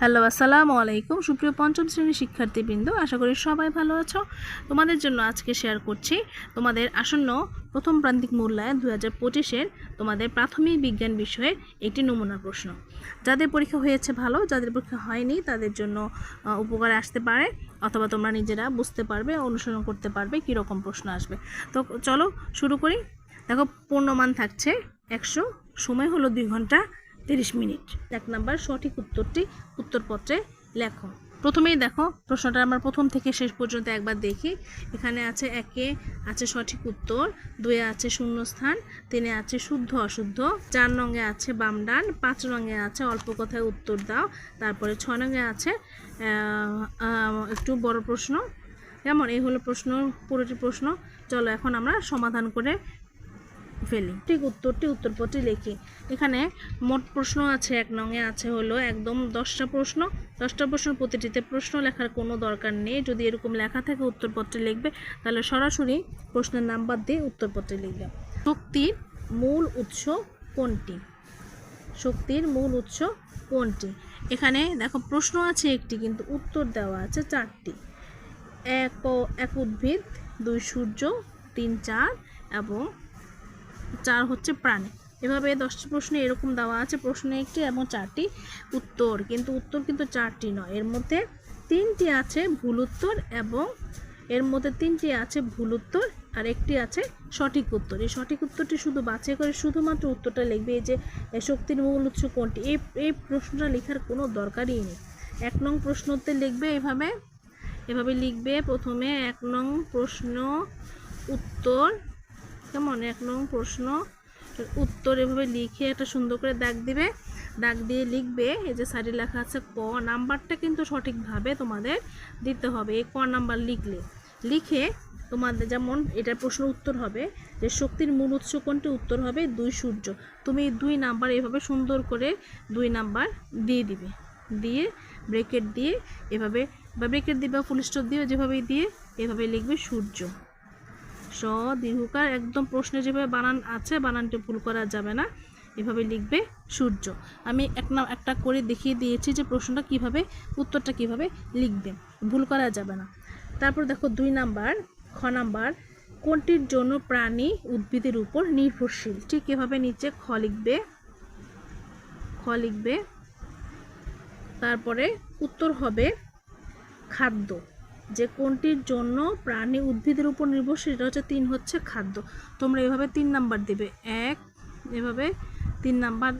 Hello, আসসালামু আলাইকুম। সুপ্রিয় পঞ্চম শ্রেণির শিক্ষার্থীবৃন্দ, আশা করি সবাই ভালো আছো। তোমাদের জন্য আজকে শেয়ার করছি তোমাদের আসন্ন প্রথম প্রান্তিক মূল্যায়ন দু হাজার পঁচিশের তোমাদের প্রাথমিক বিজ্ঞান বিষয়ের একটি নমুনা প্রশ্ন। যাদের পরীক্ষা হয়েছে ভালো, যাদের পরীক্ষা হয়নি তাদের জন্য উপকারে আসতে পারে অথবা তোমরা নিজেরা বুঝতে পারবে, অনুসরণ করতে পারবে কীরকম প্রশ্ন আসবে। তো চলো শুরু করি। দেখো, পূর্ণমান থাকছে একশো, সময় হলো দুই ঘণ্টা তিরিশ মিনিট। এক নাম্বার সঠিক উত্তরটি উত্তরপত্রে লেখো। প্রথমেই দেখো প্রশ্নটা আমরা প্রথম থেকে শেষ পর্যন্ত একবার দেখি। এখানে আছে একে আছে সঠিক উত্তর, দুয়ে আছে শূন্যস্থান, তিনে আছে শুদ্ধ অশুদ্ধ, চার রঙে আছে বাম ডান, পাঁচ রঙে আছে অল্প কথায় উত্তর দাও, তারপরে ছয় রঙে আছে একটু বড় প্রশ্ন। কেমন? এই হলো প্রশ্ন, পুরোটি প্রশ্ন। চলো এখন আমরা সমাধান করে ফেলি। ঠিক উত্তরটি উত্তরপত্রে লিখি। এখানে মোট প্রশ্ন আছে, এক নঙে আছে হলো একদম দশটা প্রশ্ন। দশটা প্রশ্ন প্রতিটিতে প্রশ্ন লেখার কোনো দরকার নেই। যদি এরকম লেখা থাকে উত্তরপত্রে লিখবে, তাহলে সরাসরি প্রশ্নের নাম্বার দিয়ে উত্তরপত্রে লিখবে। শক্তির মূল উৎস কোনটি? শক্তির মূল উৎস কোনটি? এখানে দেখো প্রশ্ন আছে একটি, কিন্তু উত্তর দেওয়া আছে চারটি। এক এক উদ্ভিদ, দুই সূর্য, তিন চার এবং চার হচ্ছে প্রাণী। এভাবে দশটি প্রশ্নে এরকম দেওয়া আছে, প্রশ্নে একটি এবং চারটি উত্তর। কিন্তু উত্তর কিন্তু চারটি নয়। এর মধ্যে তিনটি আছে ভুল উত্তর এবং এর মধ্যে তিনটি আছে ভুল উত্তর আর একটি আছে সঠিক উত্তর। এই সঠিক উত্তরটি শুধু বাছাই করে শুধুমাত্র উত্তরটা লিখবে এই যে শক্তির মূল উৎস কোনটি? এই এই প্রশ্নটা লেখার কোনো দরকারই নেই। এক নং প্রশ্নতে লিখবে এভাবে এভাবে লিখবে প্রথমে এক নং প্রশ্ন উত্তর কেমন এক নং প্রশ্ন। উত্তর এভাবে লিখে একটা সুন্দর করে দাগ দিবে। দাগ দিয়ে লিখবে, এই যে সাইডে লেখা আছে ক, নাম্বারটা কিন্তু সঠিকভাবে তোমাদের দিতে হবে, এই ক নাম্বার লিখলে। লিখে তোমাদের যেমন এটার প্রশ্ন উত্তর হবে, যে শক্তির মূল উৎস কোনটি? উত্তর হবে দুই সূর্য। তুমি দুই নাম্বার এভাবে সুন্দর করে দুই নাম্বার দিয়ে দিবে। দিয়ে ব্রেকেট দিয়ে এভাবে, বা ব্রেকেট দিবে ফুল স্টপ দিয়ে যেভাবে দিয়ে এভাবে লিখবে সূর্য। স দীর্ঘকার একদম প্রশ্নে যেভাবে বানান আছে, বানানটা ভুল করা যাবে না। এভাবে লিখবে সূর্য। আমি এক না একটা করে দেখিয়ে দিয়েছি যে প্রশ্নটা কীভাবে, উত্তরটা কীভাবে লিখবে। ভুল করা যাবে না। তারপর দেখো দুই নাম্বার, খ নাম্বার, কোনটির জন্য প্রাণী উদ্ভিদের উপর নির্ভরশীল? ঠিক এভাবে নিচে খ লিখবে। খ লিখবে। তারপরে উত্তর হবে খাদ্য। যে কোনটির জন্য প্রাণী উদ্ভিদের উপর নির্ভরশীল এটা হচ্ছে তিন হচ্ছে খাদ্য। তোমরা এভাবে তিন নাম্বার দেবে। এক, এভাবে তিন নাম্বার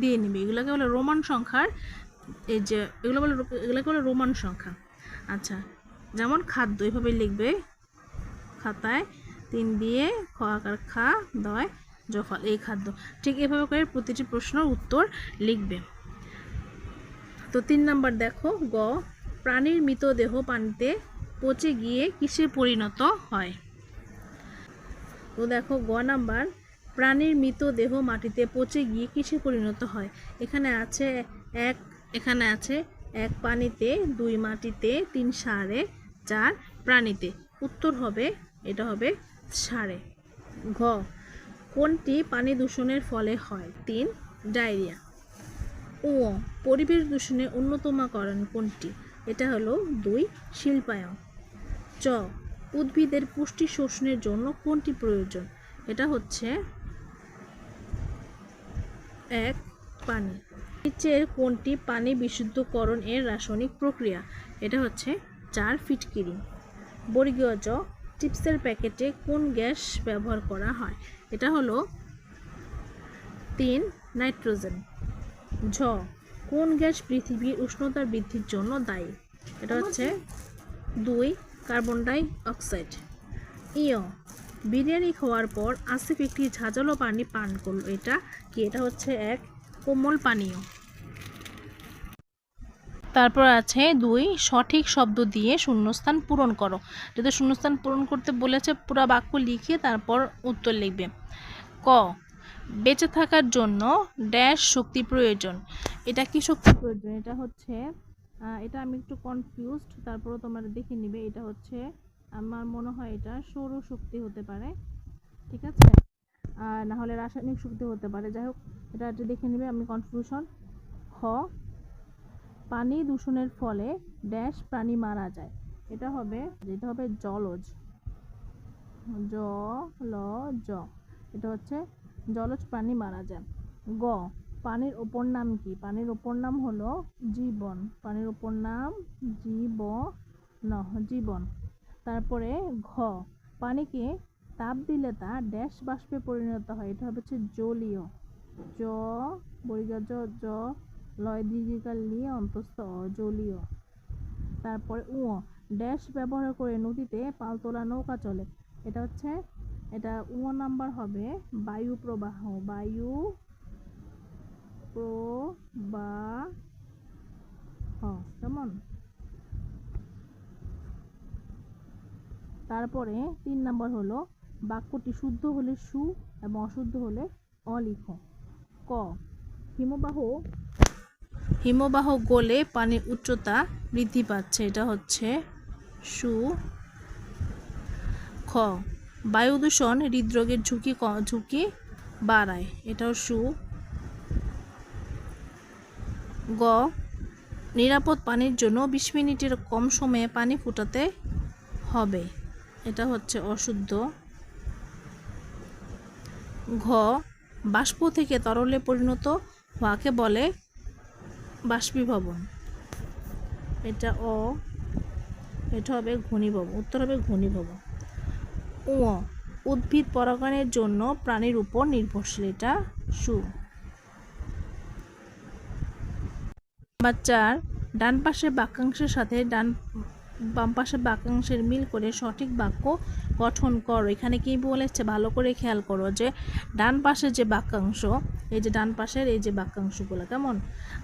দিয়ে নিবে। এগুলোকে বলে রোমান সংখ্যার এই যে, এগুলো বলে এগুলোকে বলে রোমান সংখ্যা। আচ্ছা যেমন খাদ্য এভাবে লিখবে। খাতায় তিন দিয়ে খ আকার খা, দয়, জফল, এই খাদ্য। ঠিক এভাবে করে প্রতিটি প্রশ্নের উত্তর লিখবে। তো তিন নাম্বার দেখো, গ, প্রাণীর মৃতদেহ পানিতে পচে গিয়ে কিসে পরিণত হয়? তো দেখো, গ নাম্বার, প্রাণীর মৃতদেহ মাটিতে পচে গিয়ে কিসে পরিণত হয়? এখানে আছে এক, এখানে আছে এক পানিতে, দুই মাটিতে, তিন সারে, চার প্রাণীতে। উত্তর হবে, এটা হবে সারে। ঘ, কোনটি পানি দূষণের ফলে হয়? তিন, ডায়রিয়া। ও পরিবেশ দূষণের অন্যতমকরণ কোনটি? এটা হলো দুই, শিল্পায়ন। চ উদ্ভিদের পুষ্টি শোষণের জন্য কোনটি প্রয়োজন? এটা হচ্ছে এক পানি। নিচের কোনটি পানি বিশুদ্ধকরণ এর রাসায়নিক প্রক্রিয়া? এটা হচ্ছে চার ফিটকিরি বর্গীয় জ চিপসের প্যাকেটে কোন গ্যাস ব্যবহার করা হয়? এটা হলো তিন নাইট্রোজেন। ঝ কোন গ্যাস পৃথিবীর উষ্ণতা বৃদ্ধির জন্য দায়ী? এটা হচ্ছে দুই কার্বন ডাই অক্সাইড ইয় বিরিয়ানি খাওয়ার পর আসিফ একটি ঝাঁঝালো পানি পান করল। এটা কি? এটা হচ্ছে এক কোমল পানীয়। তারপর আছে দুই, সঠিক শব্দ দিয়ে শূন্যস্থান পূরণ করো। যদি শূন্যস্থান পূরণ করতে বলেছে, পুরো বাক্য লিখে তারপর উত্তর লিখবে। ক, বেঁচে থাকার জন্য ড্যাশ শক্তি প্রয়োজন। এটা কি শক্তি প্রয়োজন? এটা হচ্ছে এটা আমি একটু কনফিউজড তারপরে তোমরা দেখে নিবে, এটা হচ্ছে, আমার মনে হয় এটা সৌরশক্তি হতে পারে, ঠিক আছে? না হলে রাসায়নিক শক্তি হতে পারে, যাই হোক, এটা একটু দেখে নিবে, আমি কনফিউশন খ, পানি দূষণের ফলে ড্যাশ প্রাণী মারা যায়, এটা হবে যেটা হবে জলজ জ ল জ এটা হচ্ছে জলজ প্রাণী মারা যায়, গ পানির ওপর নাম কি? পানির ওপর নাম হলো জীবন। পানির ওপর নাম জীব ন জীবন। তারপরে ঘ। পানিকে তাপ দিলে তা ড্যাশ বাষ্পে পরিণত হয়। এটা হচ্ছে জলীয়। জ বর্গীয় জ জ লয়, দীর্ঘিকার, লিয়ে, অন্তস্থ জলীয় তারপরে উ ড্যাশ ব্যবহার করে নদীতে পাল তোলা নৌকা চলে। এটা হচ্ছে, এটা উ নাম্বার হবে বায়ু প্রবাহ বায়ু প্রবাহ কেমন? তারপরে তিন নম্বর হলো, বাক্যটি শুদ্ধ হলে সু এবং অশুদ্ধ হলে অলিখ। ক, হিমবাহ হিমবাহ গলে পানির উচ্চতা বৃদ্ধি পাচ্ছে, এটা হচ্ছে সু। খ, বায়ু দূষণ হৃদরোগের ঝুঁকি ঝুঁকি বাড়ায়, এটাও সু। গ, নিরাপদ পানির জন্য বিশ মিনিটের কম সময়ে পানি ফুটাতে হবে। এটা হচ্ছে অশুদ্ধ। ঘ, বাষ্প থেকে তরলে পরিণত হওয়াকে বলে বাষ্পীভবন। এটা অ, এটা হবে ঘনীভবন, উত্তর হবে ঘনীভবন। উ উদ্ভিদ পরাগায়নের জন্য প্রাণীর উপর নির্ভরশীল, এটা সু। নাম্বার চার ডান পাশের বাক্যাংশের সাথে ডান বাম পাশের বাক্যাংশের মিল করে সঠিক বাক্য গঠন করো। এখানে কি বলেছে? ভালো করে খেয়াল করো যে ডান পাশের যে বাক্যাংশ, এই যে ডান পাশের, এই যে বাক্যাংশগুলো, কেমন?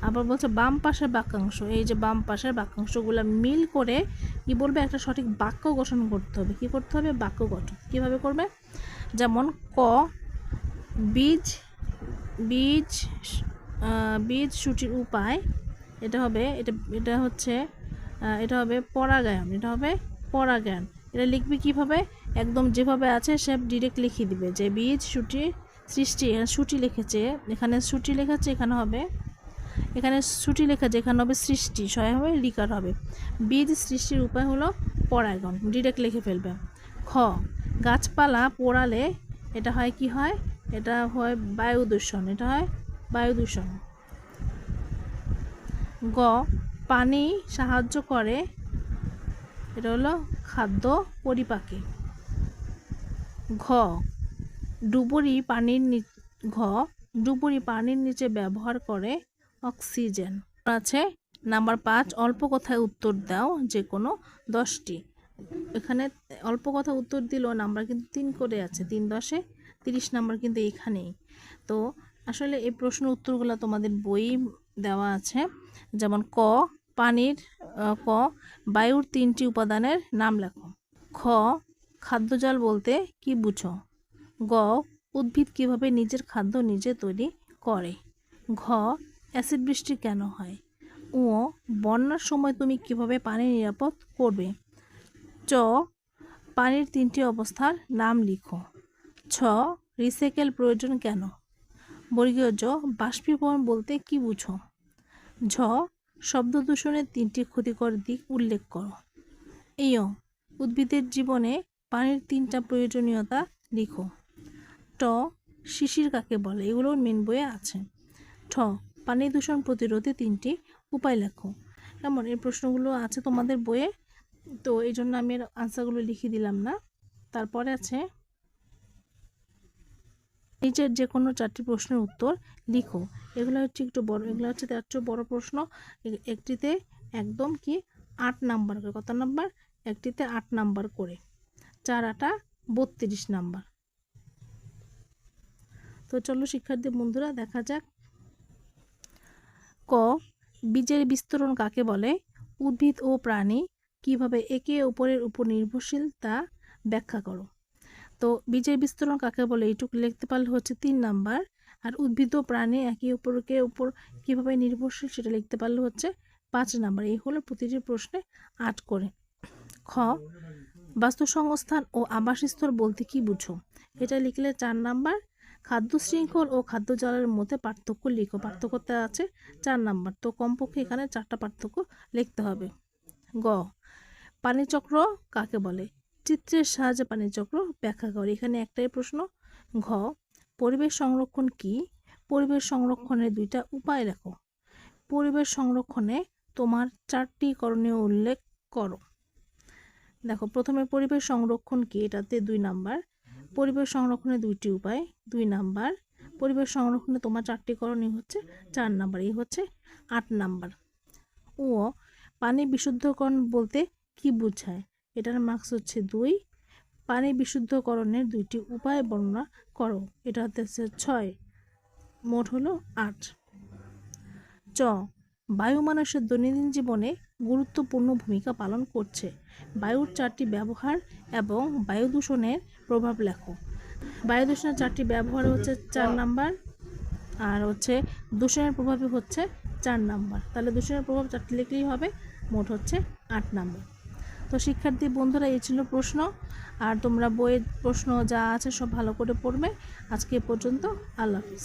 আবার বলছে বাম পাশের বাক্যাংশ, এই যে বাম পাশের বাক্যাংশগুলো মিল করে কি বলবে? একটা সঠিক বাক্য গঠন করতে হবে। কি করতে হবে? বাক্য গঠন। কীভাবে করবে? যেমন ক, বীজ বীজ বীজ সূচির উপায় এটা হবে, এটা এটা হচ্ছে এটা হবে পরাগায়ন, এটা হবে পরাগায়ন। এটা লিখবি কীভাবে? একদম যেভাবে আছে সে ডিরেক্ট লিখিয়ে দিবে। যে বীজ, সুটি, সৃষ্টি, এখানে সুটি লিখেছে, এখানে সুটি লেখাচ্ছে, এখানে হবে, এখানে সুটি লেখা যেখানে হবে সৃষ্টি সহায় হবে, লিকার হবে। বীজ, সৃষ্টির উপায় হলো পরাগন ডিরেক্ট লিখে ফেলবে। খ, গাছপালা পোড়ালে এটা হয় কি হয়? এটা হয় বায়ু দূষণ, এটা হয় বায়ু দূষণ। গ, পানি সাহায্য করে। এটা হলো খাদ্য পরিপাকে। ঘ, ডুবুরি পানির ঘ, ডুবুরি পানির নিচে ব্যবহার করে অক্সিজেন। আছে নাম্বার পাঁচ, অল্প কথায় উত্তর দাও যে কোনো দশটি। এখানে অল্প কথা উত্তর দিলেও নাম্বার কিন্তু তিন করে আছে, তিন দশে তিরিশ নাম্বার কিন্তু এখানেই। তো আসলে এই প্রশ্ন উত্তরগুলো তোমাদের বই দেওয়া আছে। যেমন ক, পানির ক, বায়ুর তিনটি উপাদানের নাম লেখো। খ, খাদ্যজাল বলতে কি বুঝো? গ, উদ্ভিদ কীভাবে নিজের খাদ্য নিজে তৈরি করে? ঘ, অ্যাসিড বৃষ্টি কেন হয়? ও বন্যার সময় তুমি কীভাবে পানি নিরাপদ করবে? চ, পানির তিনটি অবস্থার নাম লিখো। ছ, রিসাইকেল প্রয়োজন কেন? বর্গীয় জ, বাষ্পীভবন বলতে কি বুঝো? ঝ, শব্দ দূষণের তিনটি ক্ষতিকর দিক উল্লেখ করো। এইও উদ্ভিদের জীবনে পানির তিনটা প্রয়োজনীয়তা লিখো। ট, শিশির কাকে বলে? এগুলো মেন বইয়ে আছে। ঠ, পানি দূষণ প্রতিরোধে তিনটি উপায় লেখো। কেমন? এই প্রশ্নগুলো আছে তোমাদের বইয়ে, তো এই জন্য আমি এর আনসারগুলো লিখে দিলাম না। তারপরে আছে নিচের যে কোনো চারটি প্রশ্নের উত্তর লিখো। এগুলো হচ্ছে একটু বড়, এগুলো হচ্ছে তার চেয়ে বড় প্রশ্ন। একটিতে একদম কি আট নাম্বার করে, কত নাম্বার? একটিতে আট নাম্বার করে। চার আটা বত্রিশ নাম্বার। তো চলো শিক্ষার্থী বন্ধুরা, দেখা যাক। ক, বীজের বিস্তরণ কাকে বলে? উদ্ভিদ ও প্রাণী কীভাবে একে অপরের উপর নির্ভরশীল তা ব্যাখ্যা করো। তো বীজের বিস্তরণ কাকে বলে? এইটুকু লিখতে পারলে হচ্ছে তিন নাম্বার। আর উদ্ভিদ ও প্রাণী একে অপরকে উপর কীভাবে নির্ভরশীল সেটা লিখতে পারলে হচ্ছে পাঁচ নাম্বার। এই হলো প্রতিটি প্রশ্নে আট করে। খ, বাস্তুসংস্থান ও আবাসস্থল বলতে কি বুঝো? এটা লিখলে চার নাম্বার। খাদ্য শৃঙ্খল ও খাদ্য জালের মধ্যে পার্থক্য লিখো। পার্থক্যতে আছে চার নাম্বার। তো কমপক্ষে এখানে চারটা পার্থক্য লিখতে হবে। গ, পানিচক্র কাকে বলে? চিত্রের সাহায্যে পানির চক্র ব্যাখ্যা করে। এখানে একটাই প্রশ্ন, ঘ, পরিবেশ সংরক্ষণ কি? পরিবেশ সংরক্ষণের দুইটা উপায় লেখো। পরিবেশ সংরক্ষণে তোমার চারটি করণীয় উল্লেখ করো। দেখো, প্রথমে পরিবেশ সংরক্ষণ কি? এটাতে দুই নাম্বার। পরিবেশ সংরক্ষণের দুইটি উপায়, দুই নাম্বার। পরিবেশ সংরক্ষণে তোমার চারটি করণীয় হচ্ছে চার নাম্বার। এই হচ্ছে আট নাম্বার। ও, পানি বিশুদ্ধকরণ বলতে কি বোঝায়? এটার মার্কস হচ্ছে দুই। পানি বিশুদ্ধকরণের দুইটি উপায় বর্ণনা করো। এটা হচ্ছে ছয়। মোট হলো আট। চ। বায়ু মানুষের দৈনন্দিন জীবনে গুরুত্বপূর্ণ ভূমিকা পালন করছে। বায়ুর চারটি ব্যবহার এবং বায়ু দূষণের প্রভাব লেখো। বায়ু দূষণের চারটি ব্যবহার হচ্ছে চার নাম্বার আর হচ্ছে দূষণের প্রভাবই হচ্ছে চার নাম্বার। তাহলে দূষণের প্রভাব চারটি লিখলেই হবে। মোট হচ্ছে আট নাম্বার। তো শিক্ষার্থী বন্ধুরা, এই ছিল প্রশ্ন। আর তোমরা বইয়ের প্রশ্ন যা আছে সব ভালো করে পড়বে। আজকে পর্যন্ত, আল্লাহ হাফিজ।